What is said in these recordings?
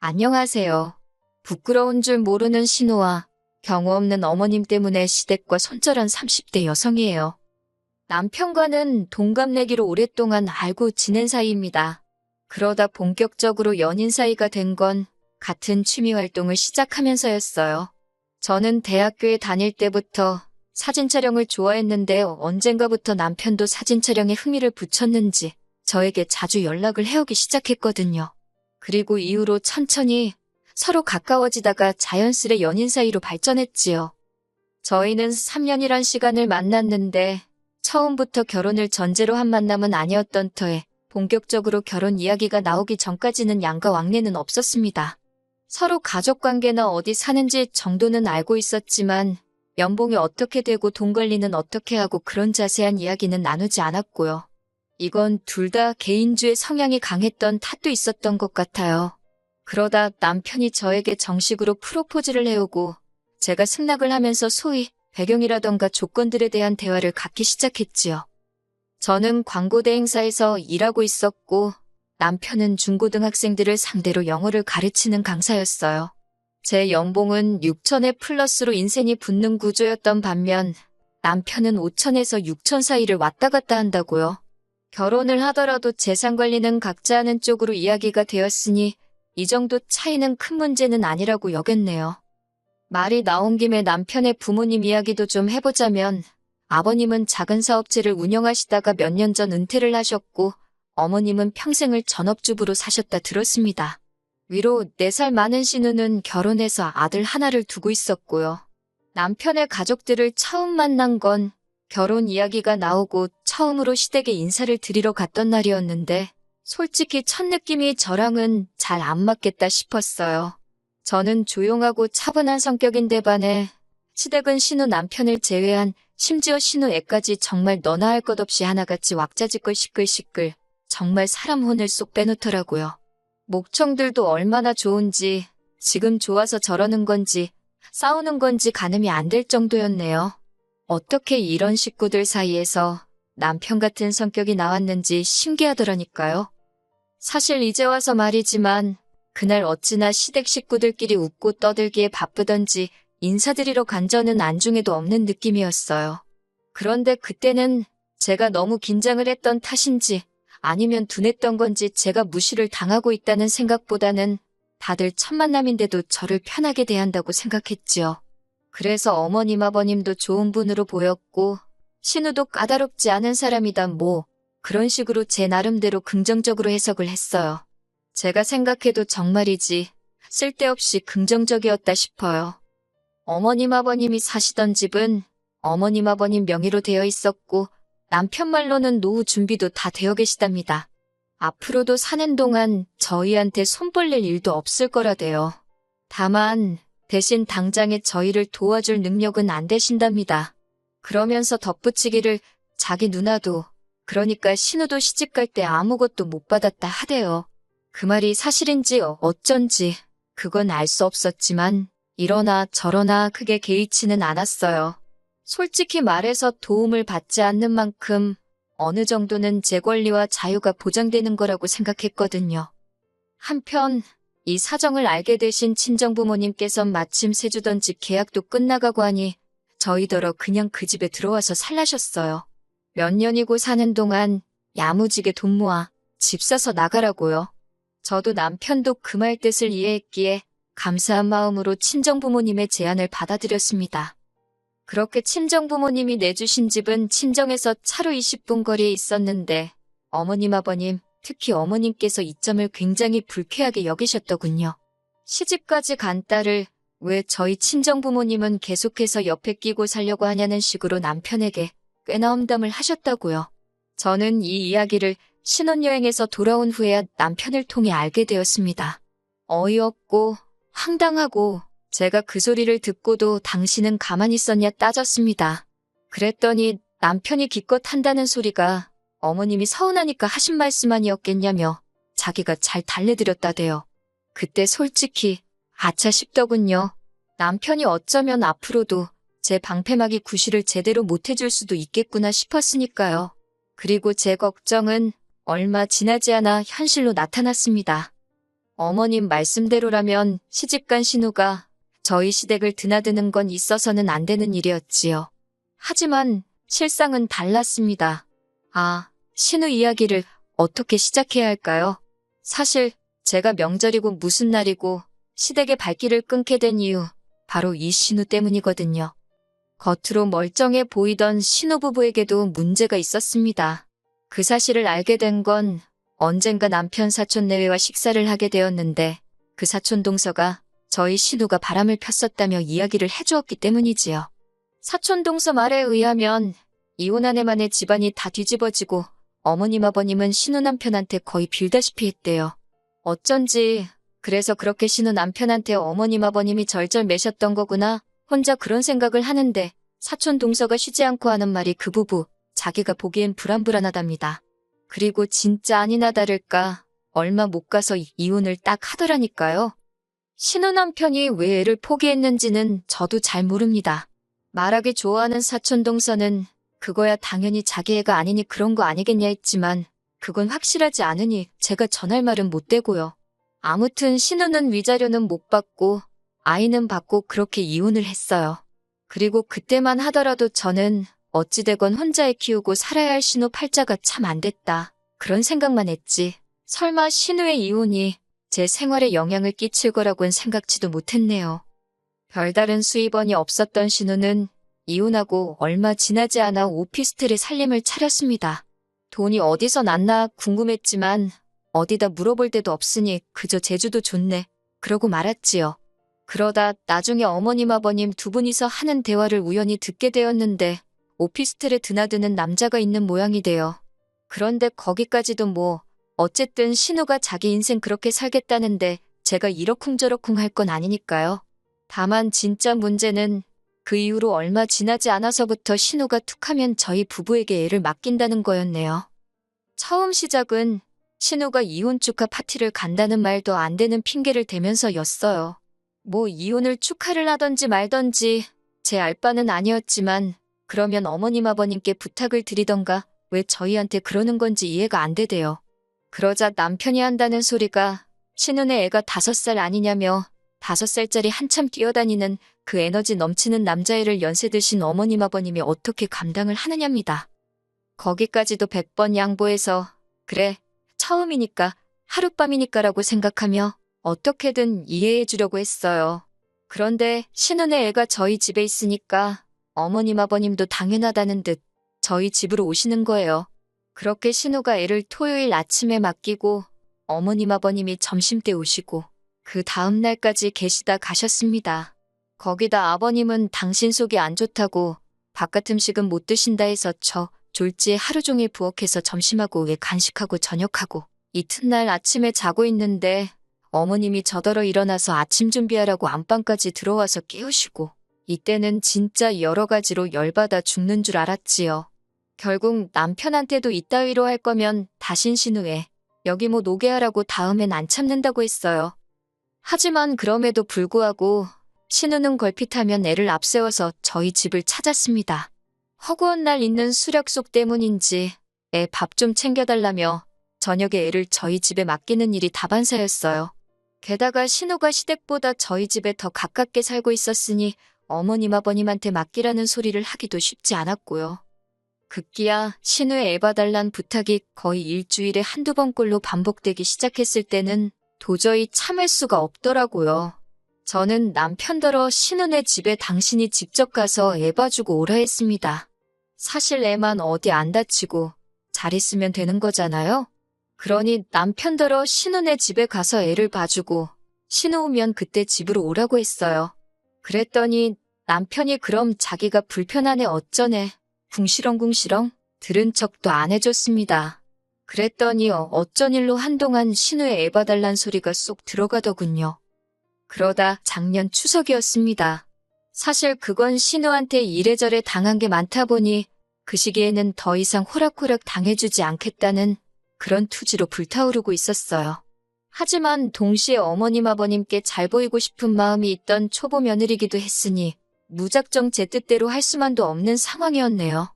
안녕하세요. 부끄러운 줄 모르는 신우와 경우 없는 어머님 때문에 시댁과 손절한 30대 여성이에요. 남편과는 동갑내기로 오랫동안 알고 지낸 사이입니다. 그러다 본격적으로 연인 사이가 된 건 같은 취미 활동을 시작하면서였어요. 저는 대학교에 다닐 때부터 사진 촬영을 좋아했는데 언젠가부터 남편도 사진 촬영에 흥미를 붙였는지 저에게 자주 연락을 해오기 시작했거든요. 그리고 이후로 천천히 서로 가까워지다가 자연스레 연인 사이로 발전했지요. 저희는 3년이란 시간을 만났는데 처음부터 결혼을 전제로 한 만남은 아니었던 터에 본격적으로 결혼 이야기가 나오기 전까지는 양가 왕래는 없었습니다. 서로 가족 관계나 어디 사는지 정도는 알고 있었지만 연봉이 어떻게 되고 돈 관리는 어떻게 하고 그런 자세한 이야기는 나누지 않았고요. 이건 둘 다 개인주의 성향이 강했던 탓도 있었던 것 같아요. 그러다 남편이 저에게 정식으로 프로포즈를 해오고 제가 승낙을 하면서 소위 배경이라던가 조건들에 대한 대화를 갖기 시작했지요. 저는 광고대 행사에서 일하고 있었고 남편은 중고등학생들을 상대로 영어를 가르치는 강사였어요. 제 연봉은 6천에 플러스로 인생이 붙는 구조였던 반면 남편은 5천에서 6천 사이를 왔다 갔다 한다고요. 결혼을 하더라도 재산 관리는 각자 하는 쪽으로 이야기가 되었으니 이 정도 차이는 큰 문제는 아니라고 여겼네요. 말이 나온 김에 남편의 부모님 이야기도 좀 해보자면 아버님은 작은 사업체를 운영하시다가 몇 년 전 은퇴를 하셨고 어머님은 평생을 전업주부로 사셨다 들었습니다. 위로 4살 많은 신우는 결혼해서 아들 하나를 두고 있었고요. 남편의 가족들을 처음 만난 건 결혼 이야기가 나오고 처음으로 시댁에 인사를 드리러 갔던 날이었는데 솔직히 첫 느낌이 저랑은 잘 안 맞겠다 싶었어요. 저는 조용하고 차분한 성격인데 반해 시댁은 신우 남편을 제외한 심지어 신우 애까지 정말 너나 할 것 없이 하나같이 왁자지껄 시끌시끌 정말 사람 혼을 쏙 빼놓더라고요. 목청들도 얼마나 좋은지 지금 좋아서 저러는 건지 싸우는 건지 가늠이 안 될 정도였네요. 어떻게 이런 식구들 사이에서 남편 같은 성격이 나왔는지 신기하더라니까요. 사실 이제 와서 말이지만 그날 어찌나 시댁 식구들끼리 웃고 떠들기에 바쁘던지 인사드리러 간 저는 안중에도 없는 느낌이었어요. 그런데 그때는 제가 너무 긴장을 했던 탓인지 아니면 둔했던 건지 제가 무시를 당하고 있다는 생각보다는 다들 첫 만남인데도 저를 편하게 대한다고 생각했지요. 그래서 어머님 아버님도 좋은 분으로 보였고 신우도 까다롭지 않은 사람이다 뭐 그런 식으로 제 나름대로 긍정적으로 해석을 했어요. 제가 생각해도 정말이지 쓸데없이 긍정적이었다 싶어요. 어머님 아버님이 사시던 집은 어머님 아버님 명의로 되어 있었고 남편 말로는 노후 준비도 다 되어 계시답니다. 앞으로도 사는 동안 저희한테 손 벌릴 일도 없을 거라대요. 다만 대신 당장에 저희를 도와줄 능력은 안 되신답니다. 그러면서 덧붙이기를 자기 누나도 그러니까 신우도 시집갈 때 아무것도 못 받았다 하대요. 그 말이 사실인지 어쩐지 그건 알 수 없었지만 이러나 저러나 크게 개의치는 않았어요. 솔직히 말해서 도움을 받지 않는 만큼 어느 정도는 제 권리와 자유가 보장되는 거라고 생각했거든요. 한편 이 사정을 알게 되신 친정부모님께선 마침 세주던 집 계약도 끝나가고 하니 저희더러 그냥 그 집에 들어와서 살라셨어요. 몇 년이고 사는 동안 야무지게 돈 모아 집 사서 나가라고요. 저도 남편도 그 말 뜻을 이해했기에 감사한 마음으로 친정부모님의 제안을 받아들였습니다. 그렇게 친정부모님이 내주신 집은 친정에서 차로 20분 거리에 있었는데 어머님 아버님, 특히 어머님께서 이 점을 굉장히 불쾌하게 여기셨더군요. 시집까지 간 딸을 왜 저희 친정부모님은 계속해서 옆에 끼고 살려고 하냐는 식으로 남편에게 꽤나 험담을 하셨다고요. 저는 이 이야기를 신혼여행에서 돌아온 후에야 남편을 통해 알게 되었습니다. 어이없고 황당하고 제가 그 소리를 듣고도 당신은 가만히 있었냐 따졌습니다. 그랬더니 남편이 기껏 한다는 소리가 어머님이 서운하니까 하신 말씀 아니었겠냐며 자기가 잘 달래드렸다대요. 그때 솔직히 아차 싶더군요. 남편이 어쩌면 앞으로도 제 방패막이 구실을 제대로 못해줄 수도 있겠구나 싶었으니까요. 그리고 제 걱정은 얼마 지나지 않아 현실로 나타났습니다. 어머님 말씀대로라면 시집간 신우가 저희 시댁을 드나드는 건 있어서는 안 되는 일이었지요. 하지만 실상은 달랐습니다. 아, 신우 이야기를 어떻게 시작해야 할까요? 사실 제가 명절이고 무슨 날이고 시댁의 발길을 끊게 된 이유 바로 이 신우 때문이거든요. 겉으로 멀쩡해 보이던 신우 부부에게도 문제가 있었습니다. 그 사실을 알게 된 건 언젠가 남편 사촌 내외와 식사를 하게 되었는데 그 사촌 동서가 저희 신우가 바람을 폈었다며 이야기를 해주었기 때문이지요. 사촌 동서 말에 의하면 이혼한 애만의 집안이 다 뒤집어지고 어머님 아버님은 신우 남편한테 거의 빌다시피 했대요. 어쩐지 그래서 그렇게 신우 남편한테 어머님 아버님이 절절매셨던 거구나 혼자 그런 생각을 하는데 사촌 동서가 쉬지 않고 하는 말이 그 부부 자기가 보기엔 불안불안하답니다. 그리고 진짜 아니나 다를까 얼마 못 가서 이- 이혼을 딱 하더라니까요. 신우 남편이 왜 애를 포기했는지는 저도 잘 모릅니다. 말하기 좋아하는 사촌 동서는 그거야 당연히 자기 애가 아니니 그런 거 아니겠냐 했지만 그건 확실하지 않으니 제가 전할 말은 못 되고요. 아무튼 신우는 위자료는 못 받고 아이는 받고 그렇게 이혼을 했어요. 그리고 그때만 하더라도 저는 어찌되건 혼자 애 키우고 살아야 할 신우 팔자가 참 안 됐다. 그런 생각만 했지. 설마 신우의 이혼이 제 생활에 영향을 끼칠 거라고는 생각지도 못했네요. 별다른 수입원이 없었던 신우는 이혼하고 얼마 지나지 않아 오피스텔에 살림을 차렸습니다. 돈이 어디서 났나 궁금했지만 어디다 물어볼 데도 없으니 그저 제주도 좋네. 그러고 말았지요. 그러다 나중에 어머님 아버님 두 분이서 하는 대화를 우연히 듣게 되었는데 오피스텔에 드나드는 남자가 있는 모양이 돼요. 그런데 거기까지도 뭐 어쨌든 신우가 자기 인생 그렇게 살겠다는데 제가 이러쿵저러쿵 할 건 아니니까요. 다만 진짜 문제는 그 이후로 얼마 지나지 않아서부터 신우가 툭하면 저희 부부에게 애를 맡긴다는 거였네요. 처음 시작은 신우가 이혼 축하 파티를 간다는 말도 안 되는 핑계를 대면서였어요. 뭐 이혼을 축하를 하던지 말던지 제 알바는 아니었지만 그러면 어머님 아버님께 부탁을 드리던가 왜 저희한테 그러는 건지 이해가 안 되대요. 그러자 남편이 한다는 소리가 신우네 애가 다섯 살 아니냐며 다섯 살짜리 한참 뛰어다니는 그 에너지 넘치는 남자애를 연세 드신 어머님 아버님이 어떻게 감당을 하느냐입니다. 거기까지도 백번 양보해서 그래 처음이니까 하룻밤이니까라고 생각하며 어떻게든 이해해 주려고 했어요. 그런데 신은의 애가 저희 집에 있으니까 어머님 아버님도 당연하다는 듯 저희 집으로 오시는 거예요. 그렇게 신우가 애를 토요일 아침에 맡기고 어머님 아버님이 점심때 오시고 그 다음 날까지 계시다 가셨습니다. 거기다 아버님은 당신 속이 안 좋다고 바깥 음식은 못 드신다 해서 저 졸지에 하루 종일 부엌에서 점심하고 왜 간식하고 저녁하고 이튿날 아침에 자고 있는데 어머님이 저더러 일어나서 아침 준비하라고 안방까지 들어와서 깨우시고 이때는 진짜 여러 가지로 열받아 죽는 줄 알았지요. 결국 남편한테도 이따위로 할 거면 다신 신우에 여기 뭐 노게 하라고 다음엔 안 참는다고 했어요. 하지만 그럼에도 불구하고 신우는 걸핏하면 애를 앞세워서 저희 집을 찾았습니다. 허구한 날 있는 수력속 때문인지 애 밥 좀 챙겨달라며 저녁에 애를 저희 집에 맡기는 일이 다반사였어요. 게다가 신우가 시댁보다 저희 집에 더 가깝게 살고 있었으니 어머님 아버님한테 맡기라는 소리를 하기도 쉽지 않았고요. 급기야 신우의 애 봐달란 부탁이 거의 일주일에 한두 번꼴로 반복되기 시작했을 때는 도저히 참을 수가 없더라고요. 저는 남편더러 신우네 집에 당신이 직접 가서 애 봐주고 오라 했습니다. 사실 애만 어디 안 다치고 잘 있으면 되는 거잖아요? 그러니 남편더러 신우네 집에 가서 애를 봐주고 신우 오면 그때 집으로 오라고 했어요. 그랬더니 남편이 그럼 자기가 불편하네 어쩌네 궁시렁궁시렁 들은 척도 안 해줬습니다. 그랬더니 어- 어쩐 일로 한동안 신우의 애 봐달란 소리가 쏙 들어가더군요. 그러다 작년 추석이었습니다. 사실 그건 신우한테 이래저래 당한 게 많다 보니 그 시기에는 더 이상 호락호락 당해주지 않겠다는 그런 투지로 불타오르고 있었어요. 하지만 동시에 어머님 아버님께 잘 보이고 싶은 마음이 있던 초보 며느리기도 했으니 무작정 제 뜻대로 할 수만도 없는 상황이었네요.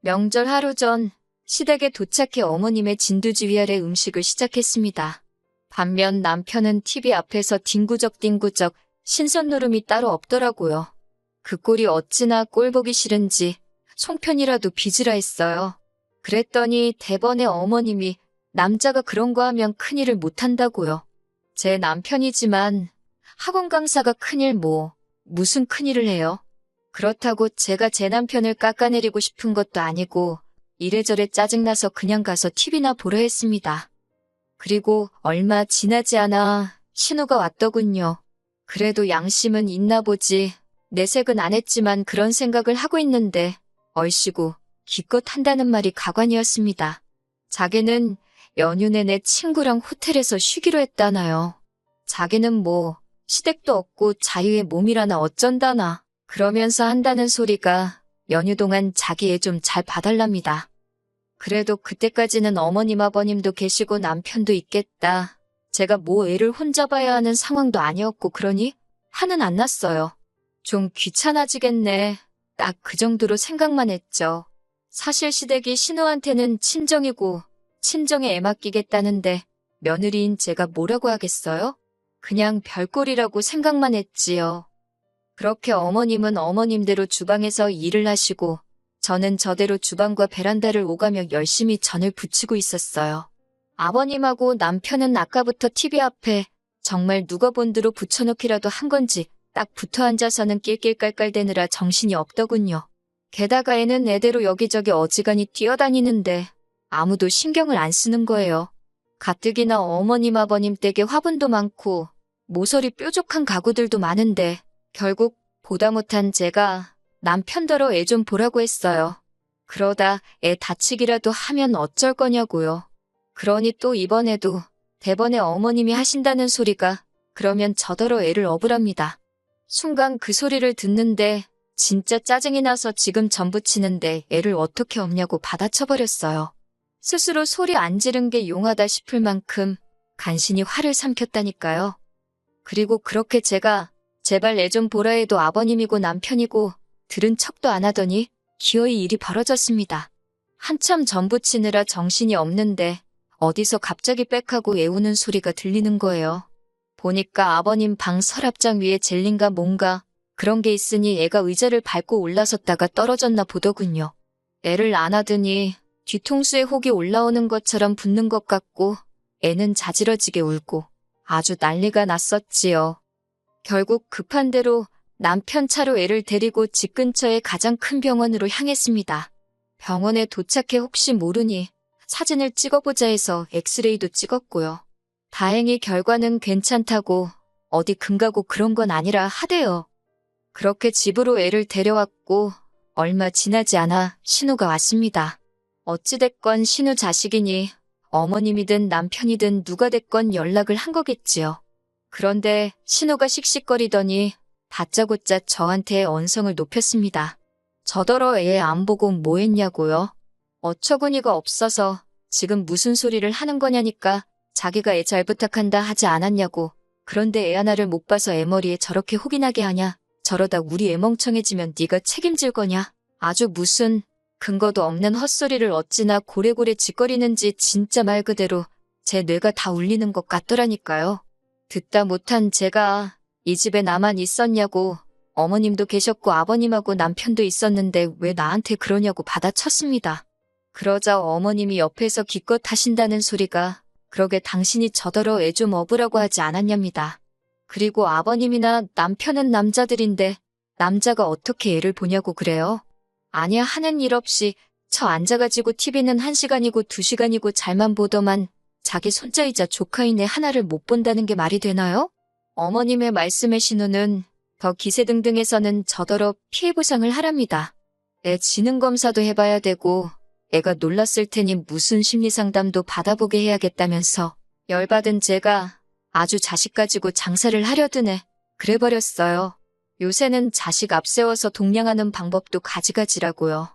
명절 하루 전 시댁에 도착해 어머님의 진두지휘 아래 음식을 시작했습니다. 반면 남편은 TV 앞에서 뒹구적뒹구적 신선 노름이 따로 없더라고요. 그 꼴이 어찌나 꼴 보기 싫은지 송편이라도 빚으라 했어요. 그랬더니 대번에 어머님이 남자가 그런 거 하면 큰일을 못한다고요. 제 남편이지만 학원 강사가 큰일 뭐 무슨 큰일을 해요? 그렇다고 제가 제 남편을 깎아내리고 싶은 것도 아니고 이래저래 짜증나서 그냥 가서 TV나 보려 했습니다. 그리고 얼마 지나지 않아 신호가 왔더군요. 그래도 양심은 있나 보지. 내색은 안 했지만 그런 생각을 하고 있는데 얼씨구 기껏 한다는 말이 가관이었습니다. 자기는 연휴 내내 친구랑 호텔에서 쉬기로 했다나요. 자기는 뭐 시댁도 없고 자유의 몸이라나 어쩐다나 그러면서 한다는 소리가 연휴 동안 자기 애 좀 잘 봐달랍니다. 그래도 그때까지는 어머님 아버님도 계시고 남편도 있겠다. 제가 뭐 애를 혼자 봐야 하는 상황도 아니었고 그러니 화는 안 났어요. 좀 귀찮아지겠네. 딱 그 정도로 생각만 했죠. 사실 시댁이 신우한테는 친정이고 친정에 애 맡기겠다는데 며느리인 제가 뭐라고 하겠어요? 그냥 별꼴이라고 생각만 했지요. 그렇게 어머님은 어머님대로 주방에서 일을 하시고 저는 저대로 주방과 베란다를 오가며 열심히 전을 부치고 있었어요. 아버님하고 남편은 아까부터 TV 앞에 정말 누가 본드로 붙여놓기라도 한 건지 딱 붙어 앉아서는 낄낄깔깔대느라 정신이 없더군요. 게다가 애는 애대로 여기저기 어지간히 뛰어다니는데 아무도 신경을 안 쓰는 거예요. 가뜩이나 어머님 아버님 댁에 화분도 많고 모서리 뾰족한 가구들도 많은데 결국 보다 못한 제가 남편더러 애 좀 보라고 했어요. 그러다 애 다치기라도 하면 어쩔 거냐고요. 그러니 또 이번에도 대번에 어머님이 하신다는 소리가 그러면 저더러 애를 업으랍니다. 순간 그 소리를 듣는데 진짜 짜증이 나서 지금 전부 치는데 애를 어떻게 없냐고 받아쳐버렸어요. 스스로 소리 안 지른 게 용하다 싶을 만큼 간신히 화를 삼켰다니까요. 그리고 그렇게 제가 제발 애 좀 보라 해도 아버님이고 남편이고 들은 척도 안 하더니 기어이 일이 벌어졌습니다. 한참 전부 치느라 정신이 없는데 어디서 갑자기 빽하고 애우는 소리가 들리는 거예요. 보니까 아버님 방 서랍장 위에 젤린가 뭔가 그런 게 있으니 애가 의자를 밟고 올라섰다가 떨어졌나 보더군요. 애를 안하더니 뒤통수에 혹이 올라오는 것처럼 붓는 것 같고 애는 자지러지게 울고 아주 난리가 났었지요. 결국 급한 대로 남편 차로 애를 데리고 집 근처의 가장 큰 병원으로 향했습니다. 병원에 도착해 혹시 모르니 사진을 찍어보자 해서 엑스레이도 찍었고요. 다행히 결과는 괜찮다고 어디 금가고 그런 건 아니라 하대요. 그렇게 집으로 애를 데려왔고 얼마 지나지 않아 신우가 왔습니다. 어찌됐건 신우 자식이니 어머님이든 남편이든 누가 됐건 연락을 한 거겠지요. 그런데 신우가 씩씩거리더니 다짜고짜 저한테 언성을 높였습니다. 저더러 애 안 보고 뭐 했냐고요? 어처구니가 없어서 지금 무슨 소리를 하는 거냐니까 자기가 애 잘 부탁한다 하지 않았냐고. 그런데 애 하나를 못 봐서 애 머리에 저렇게 혹이 나게 하냐? 저러다 우리 애 멍청해지면 네가 책임질 거냐? 아주 무슨 근거도 없는 헛소리를 어찌나 고래고래 짓거리는지 진짜 말 그대로 제 뇌가 다 울리는 것 같더라니까요. 듣다 못한 제가 이 집에 나만 있었냐고 어머님도 계셨고 아버님하고 남편도 있었는데 왜 나한테 그러냐고 받아쳤습니다. 그러자 어머님이 옆에서 기껏 하신다는 소리가 그러게 당신이 저더러 애 좀 업으라고 하지 않았냐입니다. 그리고 아버님이나 남편은 남자들인데 남자가 어떻게 애를 보냐고 그래요? 아니야 하는 일 없이 저 앉아가지고 TV는 한 시간이고 두 시간이고 잘만 보더만 자기 손자이자 조카인 애 하나를 못 본다는 게 말이 되나요? 어머님의 말씀에 신우는 더 기세 등등해서는 저더러 피해보상을 하랍니다. 애 지능검사도 해봐야 되고 애가 놀랐을 테니 무슨 심리상담도 받아보게 해야겠다면서 열받은 제가 아주 자식 가지고 장사를 하려 드네. 그래버렸어요. 요새는 자식 앞세워서 동냥하는 방법도 가지가지라고요.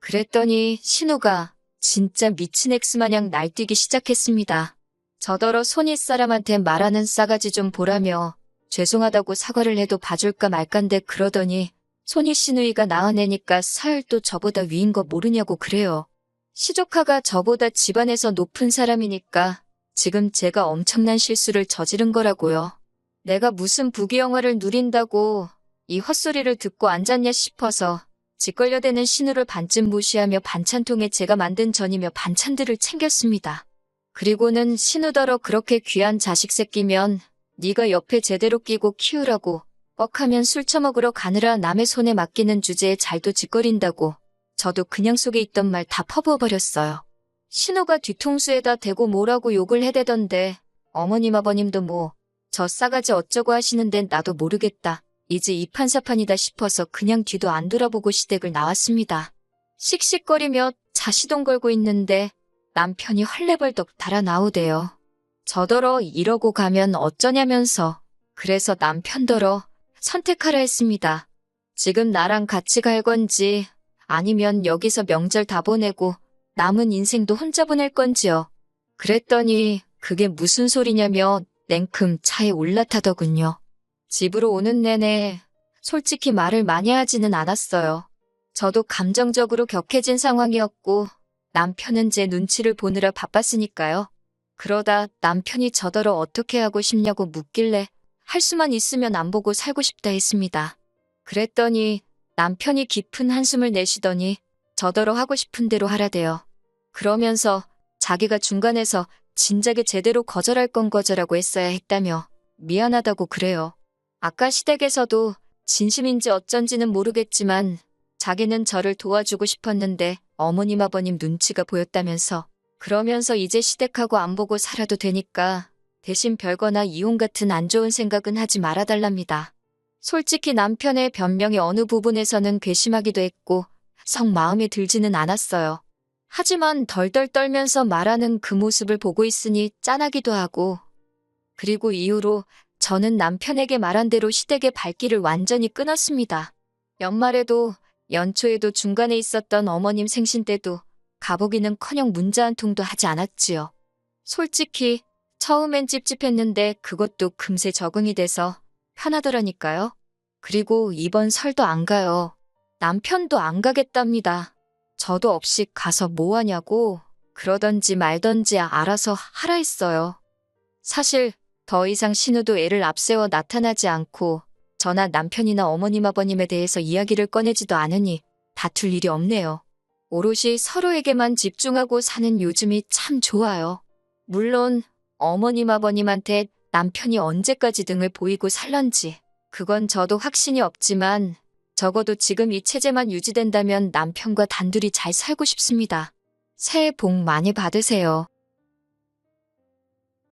그랬더니 신우가 진짜 미친 엑스마냥 날뛰기 시작했습니다. 저더러 손윗 사람한테 말하는 싸가지 좀 보라며 죄송하다고 사과를 해도 봐줄까 말간데 그러더니 손윗 시누이가 낳은 애니까 사흘도 저보다 위인 거 모르냐고 그래요. 시조카가 저보다 집안에서 높은 사람이니까 지금 제가 엄청난 실수를 저지른 거라고요. 내가 무슨 부귀영화를 누린다고 이 헛소리를 듣고 앉았냐 싶어서 짓걸려대는 신우를 반쯤 무시하며 반찬통에 제가 만든 전이며 반찬들을 챙겼습니다. 그리고는 신우더러 그렇게 귀한 자식 새끼면 네가 옆에 제대로 끼고 키우라고 뻑하면 술 처먹으러 가느라 남의 손에 맡기는 주제에 잘도 짓거린다고 저도 그냥 속에 있던 말 다 퍼부어 버렸어요. 신우가 뒤통수에다 대고 뭐라고 욕을 해대던데 어머님 아버님도 뭐 저 싸가지 어쩌고 하시는데 나도 모르겠다. 이제 이 판사판이다 싶어서 그냥 뒤도 안 돌아보고 시댁을 나왔습니다. 씩씩거리며 자시동 걸고 있는데 남편이 헐레벌떡 달아 나오대요. 저더러 이러고 가면 어쩌냐면서 그래서 남편더러 선택하라 했습니다. 지금 나랑 같이 갈 건지 아니면 여기서 명절 다 보내고 남은 인생도 혼자 보낼 건지요. 그랬더니 그게 무슨 소리냐며 냉큼 차에 올라타더군요. 집으로 오는 내내 솔직히 말을 많이 하지는 않았어요. 저도 감정적으로 격해진 상황이었고 남편은 제 눈치를 보느라 바빴으니까요. 그러다 남편이 저더러 어떻게 하고 싶냐고 묻길래 할 수만 있으면 안 보고 살고 싶다 했습니다. 그랬더니 남편이 깊은 한숨을 내쉬더니 저더러 하고 싶은 대로 하라대요. 그러면서 자기가 중간에서 진작에 제대로 거절할 건 거절하고 했어야 했다며 미안하다고 그래요. 아까 시댁에서도 진심인지 어쩐지는 모르겠지만 자기는 저를 도와주고 싶었는데 어머님 아버님 눈치가 보였다면서 그러면서 이제 시댁하고 안 보고 살아도 되니까 대신 별거나 이혼 같은 안 좋은 생각은 하지 말아달랍니다. 솔직히 남편의 변명이 어느 부분에서는 괘씸하기도 했고 성 마음에 들지는 않았어요. 하지만 덜덜 떨면서 말하는 그 모습을 보고 있으니 짠하기도 하고 그리고 이후로 저는 남편에게 말한 대로 시댁의 발길을 완전히 끊었습니다. 연말에도 연초에도 중간에 있었던 어머님 생신 때도 가보기는커녕 문자 한 통도 하지 않았지요. 솔직히 처음엔 찝찝했는데 그것도 금세 적응이 돼서 편하더라니까요. 그리고 이번 설도 안 가요. 남편도 안 가겠답니다. 저도 없이 가서 뭐 하냐고 그러던지 말던지 알아서 하라 했어요. 사실 더 이상 신우도 애를 앞세워 나타나지 않고 저나 남편이나 어머님 아버님에 대해서 이야기를 꺼내지도 않으니 다툴 일이 없네요. 오롯이 서로에게만 집중하고 사는 요즘이 참 좋아요. 물론 어머님 아버님한테 남편이 언제까지 등을 보이고 살런지 그건 저도 확신이 없지만 적어도 지금 이 체제만 유지된다면 남편과 단둘이 잘 살고 싶습니다. 새해 복 많이 받으세요.